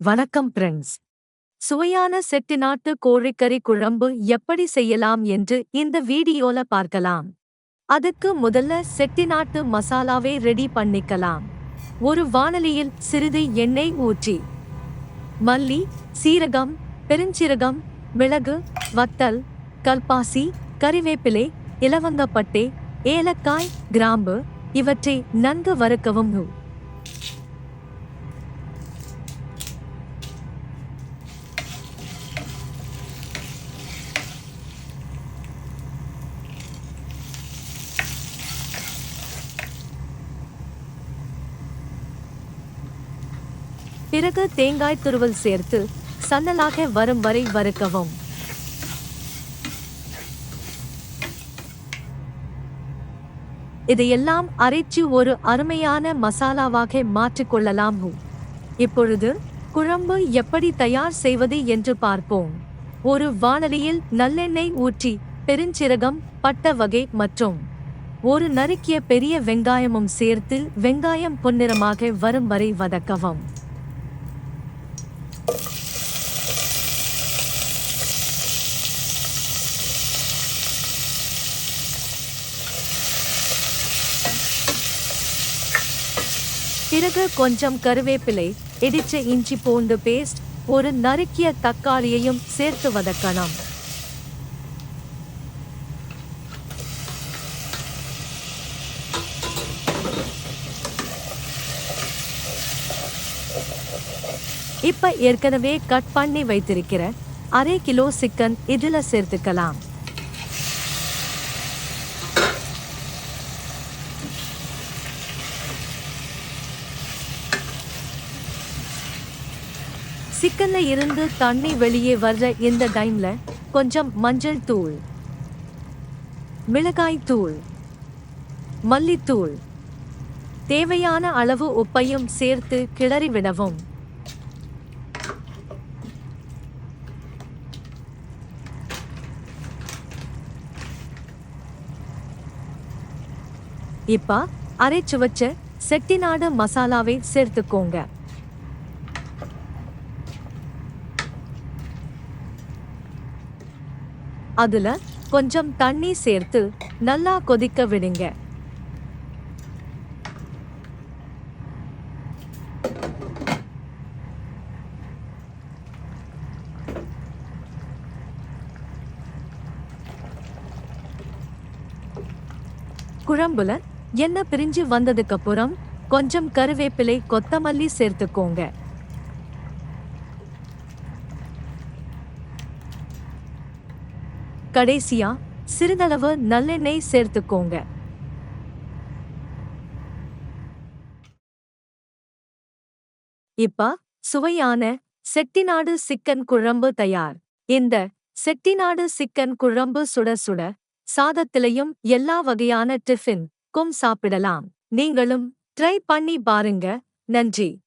வணக்கம் ஃப்ரெண்ட்ஸ் சுவையான செட்டிநாட்டு கோழிக்கறி குழம்பு எப்படி செய்யலாம் என்று இந்த வீடியோல பார்க்கலாம். அதுக்கு முதல்ல செட்டிநாட்டு மசாலாவை ரெடி பண்ணிக்கலாம். ஒரு வானலியில் சிறிது எண்ணெய் ஊற்றி மல்லி சீரகம் பெருஞ்சீரகம் மிளகு வத்தல் கல்பாசி கறிவேப்பிலை இலவங்கப்பட்டை ஏலக்காய் கிராம்பு இவற்றை நன்கு வறுக்கவும் பிறகு தேங்காய் துருவல் சேர்த்து சன்னலாக வரும் வரை வறுக்கவும். இதையெல்லாம் அரைச்சு ஒரு அருமையான மசாலாவாக மாற்றிக்கொள்ளலாம் இப்பொழுது குழம்பு எப்படி தயார் செய்வது என்று பார்ப்போம். ஒரு வானலியில் நல்லெண்ணெய் ஊற்றி பெருஞ்சிரகம் பட்ட வகை மற்றும் ஒரு நறுக்கிய பெரிய வெங்காயமும் சேர்த்து வெங்காயம் பொன்னிறமாக வரும் வரை வதக்கவும். பிறகு கொஞ்சம் கருவேப்பிலை இடிச்ச இஞ்சி பூண்டு பேஸ்ட் ஒரு நறுக்கிய தக்காளியையும் சேர்த்து வதக்கணும். இப்ப ஏற்கனவே கட் பண்ணி வைத்திருக்கிற அரை கிலோ சிக்கன் இதுல சேர்த்துக்கலாம். சிக்கல்ல இருந்து தண்ணி வெளியே வர்ற இந்த டைம்ல கொஞ்சம் மஞ்சள் தூள் மிளகாய் தூள் மல்லித்தூள் தேவையான அளவு உப்பையும் சேர்த்து கிளறி விடவும். இப்ப அரைச்சு வச்ச செட்டிநாடு மசாலாவை சேர்த்துக்கோங்க. அதுல கொஞ்சம் தண்ணி சேர்த்து நல்லா கொதிக்க விடுங்க. குழம்புல எண்ணெய் பிரிஞ்சு வந்ததுக்கு அப்புறம் கொஞ்சம் கருவேப்பிலை கொத்தமல்லி சேர்த்துக்கோங்க. கடைசியா சிறிதளவு நல்லெண்ணெய் சேர்த்துக்கோங்க. இப்ப சுவையான செட்டிநாடு சிக்கன் குழம்பு தயார். இந்த செட்டிநாடு சிக்கன் குழம்பு சுட சுட சாதத்திலையும் எல்லா வகையான டிஃபின் கும் சாப்பிடலாம். நீங்களும் ட்ரை பண்ணி பாருங்க. நன்றி.